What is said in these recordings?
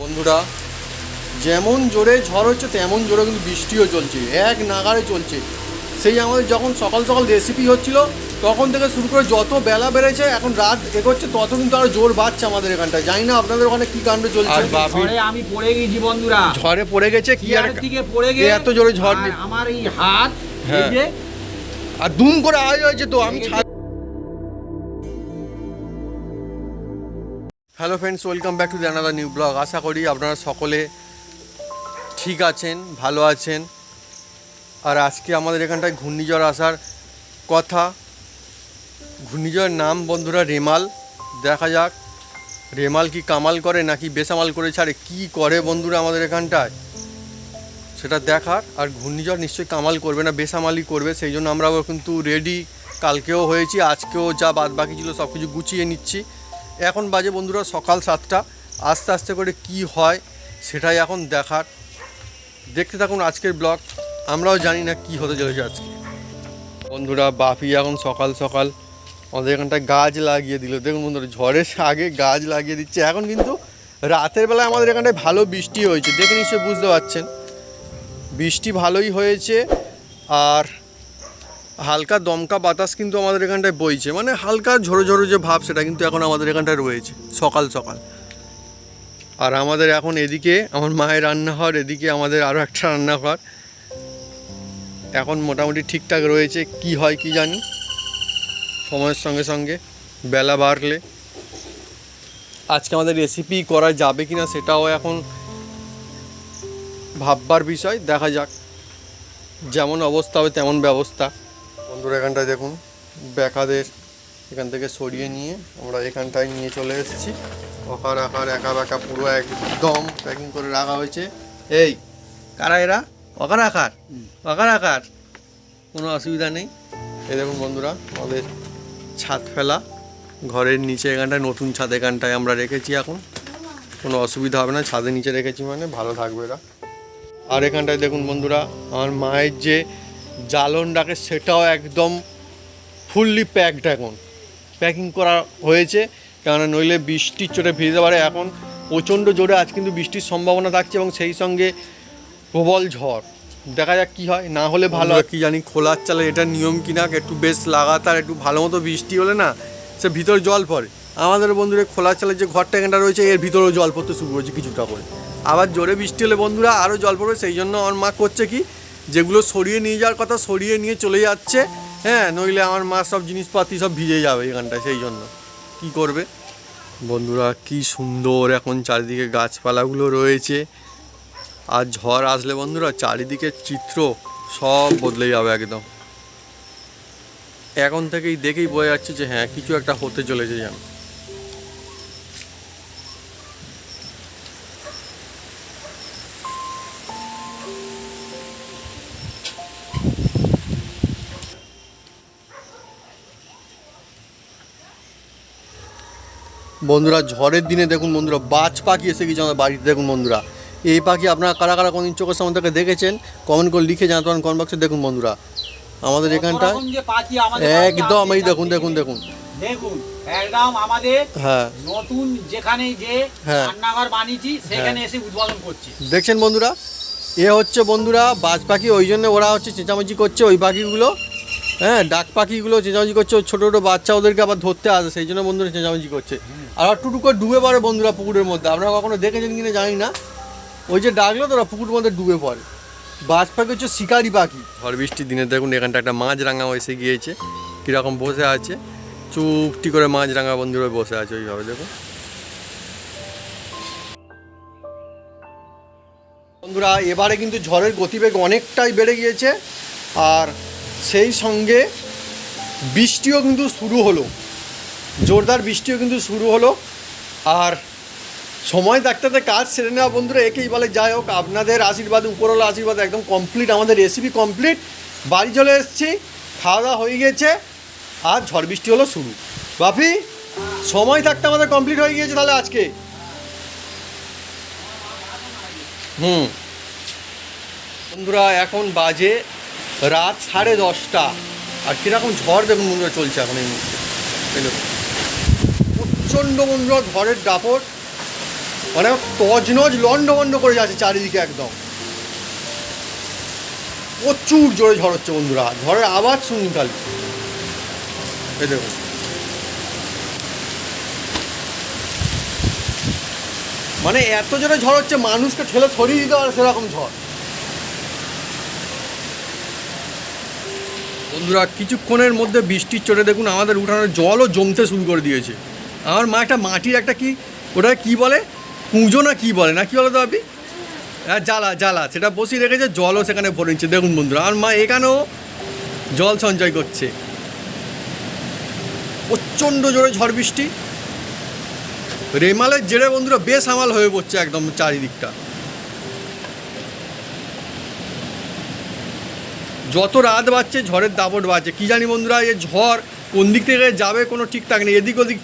বন্ধুরা যেমন জোরে ঝড় হচ্ছে তেমন জোরে কিন্তু বৃষ্টিও চলছে এক নাগারে চলছে। সেই আমাদের যখন সকাল সকাল রেসিপি হচ্ছিল তখন থেকে শুরু করে যত বেলা বেড়েছে এখন রাত এগোচ্ছে তত কিন্তু আরও জোর বাড়ছে আমাদের এখানটায়। জানি না আপনাদের ওখানে কি কাণ্ড চলছে। ঝড়ে আমি পড়ে গেছি বন্ধুরা। ঝড়ে পড়ে গেছে কি আর থেকে পড়ে গিয়ে এত জোরে ঝড় আমার এই হাত হ্যাঁ। আর দুম করে আওয়াজ হয়েছে তো আমি hello friends welcome back to the another new blog আশা করি আপনারা সকলে ঠিক আছেন, ভালো আছেন। আর আজকে আমাদের এখানটায় ঘূর্ণিঝড় আসার কথা। ঘূর্ণিঝড়ের নাম বন্ধুরা রেমাল। দেখা যাক, রেমাল কি কামাল করে নাকি বেসামাল করে ছাড়ে কি করে বন্ধুরা আমাদের এখানটায়? সেটা দেখার, আর ঘূর্ণিঝড় নিশ্চয়ই কামাল করবে না, বেসামালই করবে, সেই জন্য আমরাও কিন্তু রেডি কালকেও হয়েছি, আজকেও যা বাদ বাকি ছিল সব কিছু গুছিয়ে নিচ্ছি। এখন বাজে বন্ধুরা সকাল সাতটা। আস্তে আস্তে করে কি হয় সেটাই এখন দেখার। দেখতে থাকুন আজকের ব্লগ। আমরাও জানি না কি হতে চলেছে আজকে। বন্ধুরা, বাপি এখন সকাল সকাল আমাদের এখানটায় গাছ লাগিয়ে দিল। দেখুন বন্ধুরা, ঝড়ের আগে গাছ লাগিয়ে দিচ্ছে। এখন কিন্তু রাতের বেলায় আমাদের এখানটায় ভালো বৃষ্টি হয়েছে। দেখে নিশ্চয়ই বুঝতে পারছেন। বৃষ্টি ভালোই হয়েছে আর হালকা দমকা বাতাস কিন্তু আমাদের এখানটায় বইছে। মানে হালকা ঝোড়ো ঝোড়ো যে ভাব, সেটা কিন্তু এখন আমাদের এখানটায় রয়েছে, সকাল সকাল। আর আমাদের এখন এদিকে, আমার মায়ের রান্নাঘর, এদিকে আমাদের আরও একটা রান্নাঘর। এখন মোটামুটি ঠিকঠাক রয়েছে, কি হয় কি জানি। সময়ের সঙ্গে সঙ্গে, বেলা বাড়লে। আজকে আমাদের রেসিপি করা যাবে কি না সেটাও এখন ভাববার বিষয়, দেখা যাক। যেমন অবস্থা হবে তেমন ব্যবস্থা। বন্ধুরা, এখানটায় দেখুন, বেকাদের এখান থেকে সরিয়ে নিয়ে আমরা এখানটায় নিয়ে চলে এসেছি। অকার আকার, একা বেকা, পুরো একদম প্যাকিং করে রাখা হয়েছে। এই, কারা এরা? অকার আকার অকার আকার। কোনো অসুবিধা নেই। এই দেখুন বন্ধুরা, আমাদের ছাদ ফেলা। ঘরের নিচে এখানটায়, নতুন ছাদ এখানটায় আমরা রেখেছি এখন। কোনো অসুবিধা হবে না, ছাদের নিচে রেখেছি মানে ভালো থাকবে এরা। আর এখানটায় দেখুন বন্ধুরা, আমার মায়ের যে জ্বালন ডাকে সেটাও একদম ফুললি প্যাকড এখন। প্যাকিং করা হয়েছে, কেননা নইলে বৃষ্টির চোটে ভিজতে পারে এখন প্রচণ্ড জোরে আজ কিন্তু বৃষ্টির সম্ভাবনা থাকছে এবং সেই সঙ্গে প্রবল ঝড়। দেখা যাক কি হয়, না হলে ভালো কি জানি খোলার চালে এটা নিয়ম কিনা, একটু বেশ লাগাতার, একটু ভালো মতো বৃষ্টি হলে না, সে ভিতর জল পড়ে। আমাদের বন্ধুরা, খোলার চালের যে ঘরটা এখানটা রয়েছে, এর ভিতরেও জল পড়তে শুরু করেছে কিছুটা করে। আবার জোরে বৃষ্টি হলে বন্ধুরা, আরও জল পড়বে, সেই জন্য আমার মা করছে কি যেগুলো সরিয়ে নিয়ে যাওয়ার কথা সরিয়ে নিয়ে চলে যাচ্ছে হ্যাঁ নইলে আমার মা সব জিনিসপাতি সব ভিজে যাবে এখানটায় সেই জন্য। কি করবে? বন্ধুরা, কি সুন্দর এখন চারিদিকে গাছপালাগুলো রয়েছে। আর ঝড় আসলে বন্ধুরা চারিদিকের চিত্র সব বদলে যাবে একদম। এখন থেকেই দেখেই বোঝা যাচ্ছে যে হ্যাঁ কিছু একটা হতে চলেছে যেন। বন্ধুরা ঝড়ের দিনে দেখুন বন্ধুরা বাজ পাখি এসে গেছে আমাদের বাড়িতে দেখুন বন্ধুরা। এই পাখি আপনারা কারা কারা কোনদিন চোখের সামনে থেকে দেখেছেন? কমেন্ট করে লিখে জানাতে পারেন কমেন্ট বক্সে দেখুন বন্ধুরা। আমাদের বাড়িতে একদম এই দেখুন দেখুন দেখুন। দেখুন একদম আমাদের হ্যাঁ। নতুন যেখানে যে হ্যাঁ। রান্নাঘর বানিয়েছি সেখানে এসে উদ্বোধন করছি। দেখছেন বন্ধুরা? এ হচ্ছে বন্ধুরা বাজ পাখি ওই জন্য ওরা হচ্ছে চেঁচামেচি করছে ওই পাখিগুলো। হ্যাঁ ডাক পাখিগুলো চেঁচামেচি করছে ছোটো ছোটো বাচ্চা ওদেরকে আবার ধরতে আসে, সেই জন্য বন্ধুরা চেঁচামেচি করছে। আর টুটু করে ডুবে পড়ে বন্ধুরা পুকুরের মধ্যে। আপনারা কখনো দেখেছেন কিনা জানি না? ওই যে ডাকলো তো ওরা পুকুরের মধ্যে ডুবে পড়ে। বাজ পাখি হচ্ছে শিকারি পাখি। ঝড় বৃষ্টির দিনে দেখুন, এখানটা একটা মাছ রাঙা এসে গিয়েছে। কীরকম বসে আছে। চুপটি করে মাছ রাঙা বন্ধুরা বসে আছে ওইভাবে, দেখুন। বন্ধুরা, এবারে কিন্তু ঝড়ের গতিবেগ অনেকটাই বেড়ে গিয়েছে। আর সেই সঙ্গে বৃষ্টিও কিন্তু শুরু হলো। জোরদার বৃষ্টিও কিন্তু শুরু হলো। আর সময় থাকতে কাজ সেরে নেওয়া বন্ধুরা, একেই বলে। যাই হোক, আপনাদের আশীর্বাদ উপরওয়ালা আশীর্বাদ একদম কমপ্লিট আমাদের রেসিপি কমপ্লিট বাড়ি চলে এসেছি খাওয়া দাওয়া হয়ে গেছে, আর ঝড় বৃষ্টি হলো শুরু। বাপি, সময় থাকতে আমাদের কমপ্লিট হয়ে গিয়েছে তাহলে আজকে। হুম। বন্ধুরা, এখন বাজে রাত সাড়ে দশটা। আর কীরকম ঝড় দেখুন বন্ধুরা চলছে এখন এই মুহূর্তে। প্রচণ্ড বন্ধুরা ঝড়ের দাপট। মানে তজনজ লন্ড বন্ড করে যাচ্ছে চারিদিকে একদম। প্রচুর জোরে ঝড় হচ্ছে বন্ধুরা। ঝড়ের আওয়াজ শুনি খালি। এই দেখুন। মানে এত জোরে ঝড় হচ্ছে, মানুষকে ঠেলে সরিয়ে দিতে পারে সেরকম ঝড়। বন্ধুরা, কিছুক্ষণের মধ্যে বৃষ্টির চোটে দেখুন, আমাদের উঠানের জলও জমতে শুরু করে দিয়েছে। আমার মা একটা মাটির একটা কি ওটা কি বলে? কুঁজো না কি বলে? না কি বলে তো আপনি? হ্যাঁ জ্বালা জ্বালা। সেটা বসিয়ে রেখেছে, জলও সেখানে ভরে নিচ্ছে। দেখুন বন্ধুরা, আমার মা এখানেও জল সঞ্চয় করছে। প্রচণ্ড জোরে ঝড় বৃষ্টি। রেমালের জেরে বন্ধুরা, বেশ আমাল হয়ে পড়ছে একদম চারিদিকটা। যত রাত বাড়ছে ঝড়ের দাপট বাড়ছে কী জানি বন্ধুরা, এই ঝড় কোন দিক থেকে যাবে কোনো ঠিকঠাক নেই। এদিক ওদিক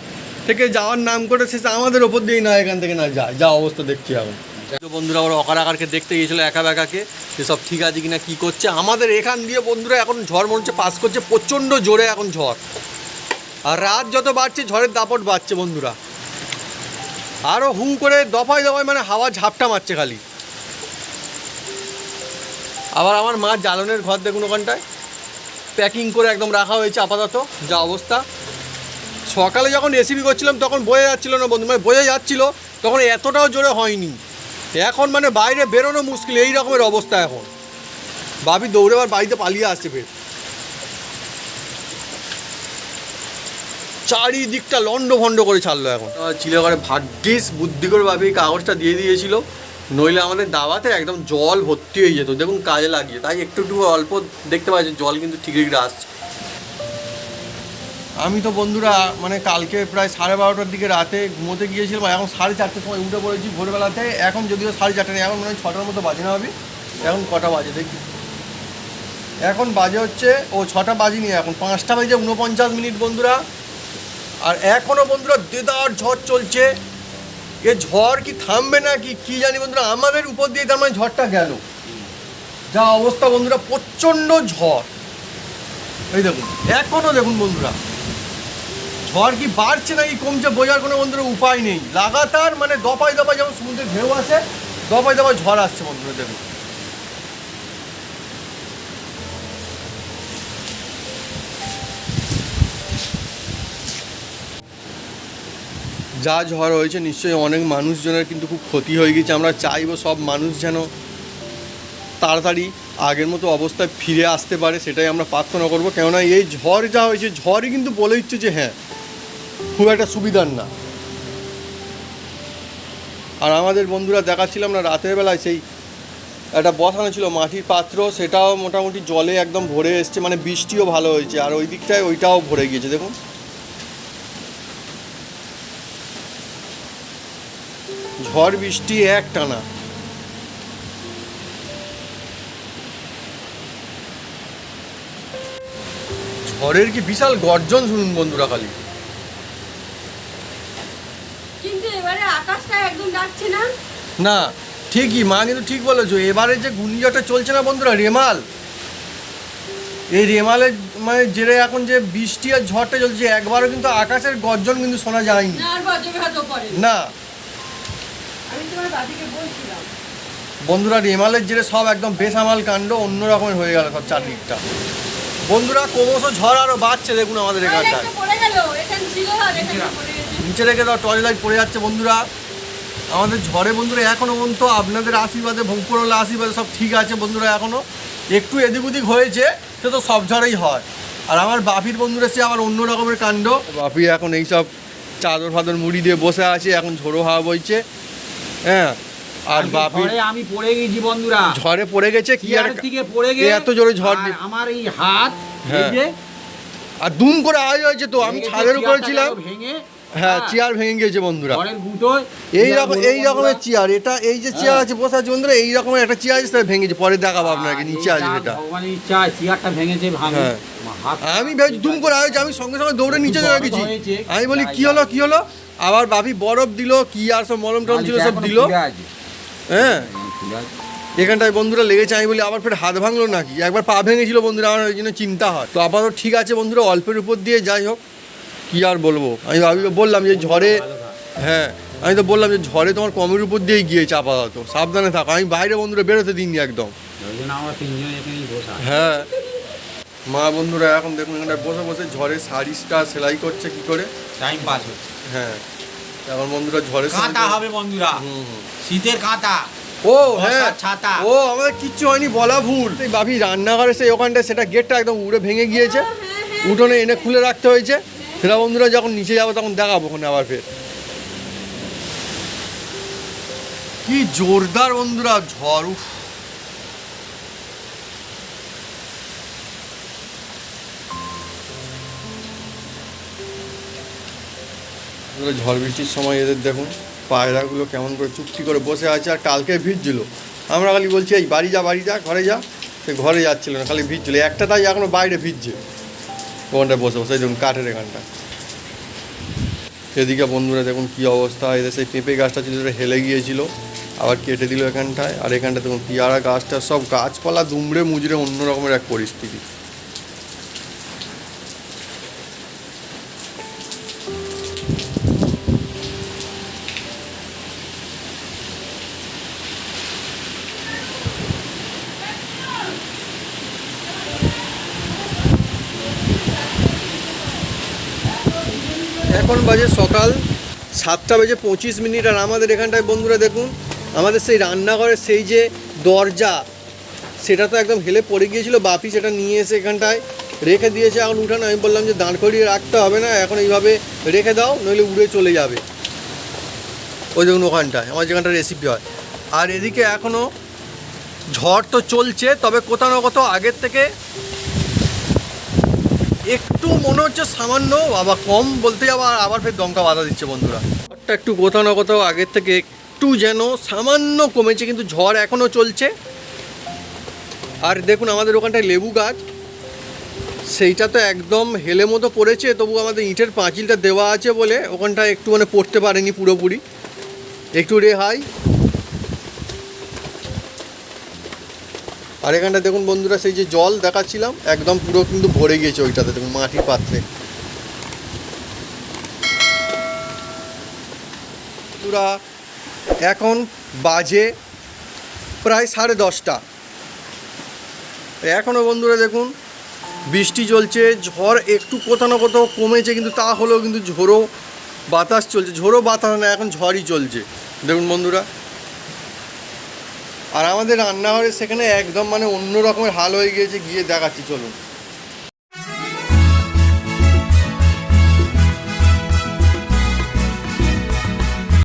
থেকে যাওয়ার নাম করে শেষে আমাদের ওপর দিয়েই না, এখান থেকে না যায়। যা অবস্থা দেখছি এখন। বন্ধুরা, ওরা অকার আকারকে দেখতে গিয়েছিল একা বেকাকে। যে সব ঠিক আছে কিনা, কি করছে? আমাদের এখান দিয়ে বন্ধুরা এখন ঝড় মনে হচ্ছে, পাস করছে, প্রচণ্ড জোরে এখন ঝড়। আর রাত যত বাড়ছে, ঝড়ের দাপট বাড়ছে বন্ধুরা। আরও হুম করে দফায় দফায় মানে হাওয়া ঝাপটা মারছে খালি। আবার আমার মা জ্বালনের ঘর দেখুন ওখানটায়। প্যাকিং করে একদম রাখা হয়েছে আপাতত, যা অবস্থা। সকালে যখন রেসিপি করছিলাম, তখন বোঝা যাচ্ছিল না বন্ধু মানে বোঝা যাচ্ছিল, তখন এতটাও জোরে হয়নি। এখন মানে বাইরে বেরোনো মুশকিল, এই রকমের অবস্থা এখন। বাবি দৌড়ে আবার বাড়িতে পালিয়ে আসছে ফের। চারিদিকটা লন্ড ভন্ড করে ছাড়লো এখন। চিলে করে ভাগ্যিস, বুদ্ধি করে ভাবি, কাগজটা দিয়ে দিয়েছিল। নইলে আমাদের দাওয়াতে একদম জল ভর্তি হয়ে যেত। দেখুন কাজে লাগিয়ে। তাই একটু একটু অল্প দেখতে পাচ্ছি জল কিন্তু ঠিক ঠিক আসছে। আমি তো বন্ধুরা মানে কালকে প্রায় সাড়ে বারোটার দিকে রাতে ঘুমোতে গিয়েছিলাম এখন সাড়ে চারটের সময় উঠে পড়েছি ভোরবেলাতে। এখন যদিও সাড়ে চারটে নেই, এখন মনে হয় ছটার মতো বাজে না হবে এখন কটা বাজে দেখি। এখন বাজে হচ্ছে, ও ছটা বাজিনি এখন, পাঁচটা বাজে উনপঞ্চাশ মিনিট বন্ধুরা। আর এখনও বন্ধুরা দেদার ঝড় চলছে। এ ঝড় কি থামবে না কি কি জানি বন্ধুরা, আমাদের উপর দিয়ে তার মানে ঝড়টা গেল। যা অবস্থা বন্ধুরা, প্রচণ্ড ঝড়। এই দেখুন এখনও দেখুন বন্ধুরা, ঝড় কি বাড়ছে না কি কমছে বোঝার কোনো বন্ধুরা উপায় নেই। লাগাতার মানে দপায় দপায় যেমন সমুদ্রে ঢেউ আসে দপায় দপায় ঝড় আসছে বন্ধুরা, দেখুন। যা ঝড় হয়েছে, নিশ্চয়ই অনেক মানুষজনের কিন্তু খুব ক্ষতি হয়ে গেছে। আমরা চাইব সব মানুষ যেন তাড়াতাড়ি আগের মতো অবস্থায় ফিরে আসতে পারে, সেটাই আমরা প্রার্থনা করব। কেননা এই ঝড় যা হয়েছে, ঝড়ই কিন্তু বলে দিচ্ছে যে হ্যাঁ খুব একটা সুবিধার না। আর আমাদের বন্ধুরা দেখাচ্ছিলাম না রাতের বেলায় সেই একটা বসানো ছিল মাটির পাত্র, সেটাও মোটামুটি জলে একদম ভরে এসছে মানে বৃষ্টিও ভালো হয়েছে। আর ওই দিকটায় ওইটাও ভরে গিয়েছে, দেখুন। ঝড় বৃষ্টি এক টানা। ঝড়ের কি বিশাল গর্জন শুনুন বন্ধুরা খালি। কিন্তু এবারে আকাশটা একদম ডাকছে না? না ঠিকই মা কিন্তু ঠিক বলেছ এবারে যে ঘূর্ণিঝড়টা চলছে না বন্ধুরা রেমাল। এই রেমালের মানে জেরে এখন যে বৃষ্টি আর ঝড়টা চলছে একবারও কিন্তু আকাশের গর্জন কিন্তু শোনা যায়নি। না আর বজ্রঘাতও পড়ে না আমি তোমার দাদিকে বলছিলাম বন্ধুরা রেমালের জেরে সব একদম বেসামাল কাণ্ড অন্য রকমের হয়ে গেল সব চারদিকটা। বন্ধুরা ক্রমশ ঝড় আরও বাড়ছে দেখুন আমাদের এখানটায়। একটা পড়ে গেল এখানে ছিল আর এখানে পড়ে গেছে। নিচে রেখে দাও টর্চ লাইট পড়ে যাচ্ছে বন্ধুরা। আমাদের ঝড়ে বন্ধুরা এখনও পর্যন্ত আপনাদের আশীর্বাদে ভোগপুরলা আশীর্বাদে সব ঠিক আছে বন্ধুরা এখনও একটু এদিক ওদিক হয়েছে সে তো সব ঝড়েই হয়। আর আমার বাপির বন্ধুরা সে আবার অন্য রকমের কাণ্ড। বাপি এখন এইসব চাদর ফাদর মুড়ি দিয়ে বসে আছে এখন ঝোড়ো হাওয়া বইছে। হ্যাঁ আর বাপি আমি পড়ে গেছি বন্ধুরা। ঝড়ে পড়ে গেছে কি আর থেকে পড়ে গেছে এত জোরে ঝড় আমার এই হাত হ্যাঁ। যে আর দুম করে আওয়াজ হয়েছে তো আমি ছাদের উপরে ছিলাম। ভেঙে হ্যাঁ চেয়ার ভেঙে গিয়েছে বন্ধুরা। এই রকম এই রকমের চেয়ার এটা এই যে চেয়ার আছে বসে আছে বন্ধুরা এই রকমের একটা চেয়ার আছে সেটা ভেঙেছে। পরে দেখাবো আপনাকে নিচে আছে সেটা। চেয়ারটা ভেঙেছে হ্যাঁ। আমি ভেবেছি দুম করে আয়োজ আমি সঙ্গে সঙ্গে দৌড়ে নিচে চলে গেছি। আমি বলি কি হলো কি হলো? আবার বাপি বরফ দিল কি আর সব মলম টলম ছিল সব দিল। হ্যাঁ। এখানটায় বন্ধুরা লেগেছে আমি বলি আবার ফের হাত ভাঙলো নাকি? একবার পা ভেঙেছিল বন্ধুরা আমার ওই জন্য চিন্তা হয়। তো আপাতত ঠিক আছে বন্ধুরা অল্পের উপর দিয়ে যাই হোক কি আর বলব? আমি ভাবি বললাম যে ঝড়ে হ্যাঁ আমি তো বললাম যে ঝড়ে তোমার কমের উপর দিয়েই গিয়েছে আপাতত সাবধানে থাকো। আমি বাইরে বন্ধুরা বেরোতে দিইনি একদম। হ্যাঁ। মা বন্ধুরা এখন দেখুন এখানটা বসে বসে ঝড়ে শাড়িটা সেলাই করছে কি করে? টাইম পাস হচ্ছে। হ্যাঁ। এখন বন্ধুরা ঝড়ে কাঁথা হবে বন্ধুরা। শীতের কাঁথা ও হ্যাঁ। ছাতা। ও আমাদের কিচ্ছু হয়নি বলা ভুল। সেই বাপি রান্নাঘরে সেই ওখানটা সেটা গেটটা একদম উড়ে ভেঙে গিয়েছে। উঠোনে এনে খুলে রাখতে হয়েছে। সেটা বন্ধুরা যখন নিচে যাব তখন দেখাবো ওখানে আবার ফের। কি জোরদার বন্ধুরা ঝড় উফ। বন্ধুরা, ঝড় বৃষ্টির সময় এদের দেখুন পায়রাগুলো কেমন করে চুপটি করে বসে আছে আর কালকে ভিজছিল। আমরা খালি বলছি এই বাড়ি যা বাড়ি যা ঘরে যা। সে ঘরে যাচ্ছিল না খালি ভিজছিল। একটা তাই এখনও বাইরে ভিজছে। ওখানটায় বসে বসে দেখুন কাঠের এখানটা। এদিকে বন্ধুরা দেখুন কী অবস্থা। এদের সেই পেঁপে গাছটা ছিল সেটা হেলে গিয়েছিল আবার কেটে দিল এখানটায়। আর এখানটা দেখুন পিয়ারা গাছটা সব গাছপালা দুমড়ে মুজড়ে অন্য রকমের এক পরিস্থিতি। এখন বাজে সকাল সাতটা বেজে পঁচিশ মিনিট আর আমাদের এখানটায় বন্ধুরা দেখুন, আমাদের সেই রান্নাঘরের সেই যে দরজা, সেটা তো একদম হেলে পড়ে গিয়েছিল বাপি সেটা নিয়ে এসে এখানটায় রেখে দিয়েছে। এখন উঠানো, আমি বললাম যে দাঁড় করিয়ে রাখতে হবে না, এখন এইভাবে রেখে দাও, নইলে উড়ে চলে যাবে। ওই দেখুন ওখানটায়, আমার যেখানটা রেসিপি হয়। আর এদিকে এখনও ঝড় তো চলছে, তবে কোথাও না কোথাও আগের থেকে একটু মনে হচ্ছে সামান্য বাবা কম বলতে আবার আবার ফের দমকা বাধা দিচ্ছে বন্ধুরা। ঝড়টা একটু কোথাও না কোথাও আগের থেকে একটু যেন সামান্য কমেছে, কিন্তু ঝড় এখনও চলছে। আর দেখুন, আমাদের ওখানটায় লেবু গাছ, সেইটা তো একদম হেলে মতো পড়েছে, তবু আমাদের ইটের পাঁচিলটা দেওয়া আছে বলে ওখানটায় একটু মানে পড়তে পারেনি পুরোপুরি। একটু রেহাই। আর এখানটা দেখুন বন্ধুরা, সেই যে জল দেখাচ্ছিলাম, একদম পুরো কিন্তু ভরে গিয়েছে ওইটাতে, দেখুন মাটির পাত্রে। বন্ধুরা, এখন বাজে প্রায় সাড়ে দশটা। এখনও বন্ধুরা দেখুন, বৃষ্টি চলছে, ঝড় একটু কোথাও না কোথাও কমেছে, কিন্তু তা হলেও কিন্তু ঝোড়ো বাতাস চলছে। ঝোড়ো বাতাস না, এখন ঝড়ই চলছে। দেখুন বন্ধুরা আর আমাদের রান্নাঘরে সেখানে একদম মানে অন্য রকমের হাল হয়ে গিয়েছে গিয়ে দেখাচ্ছি চলুন।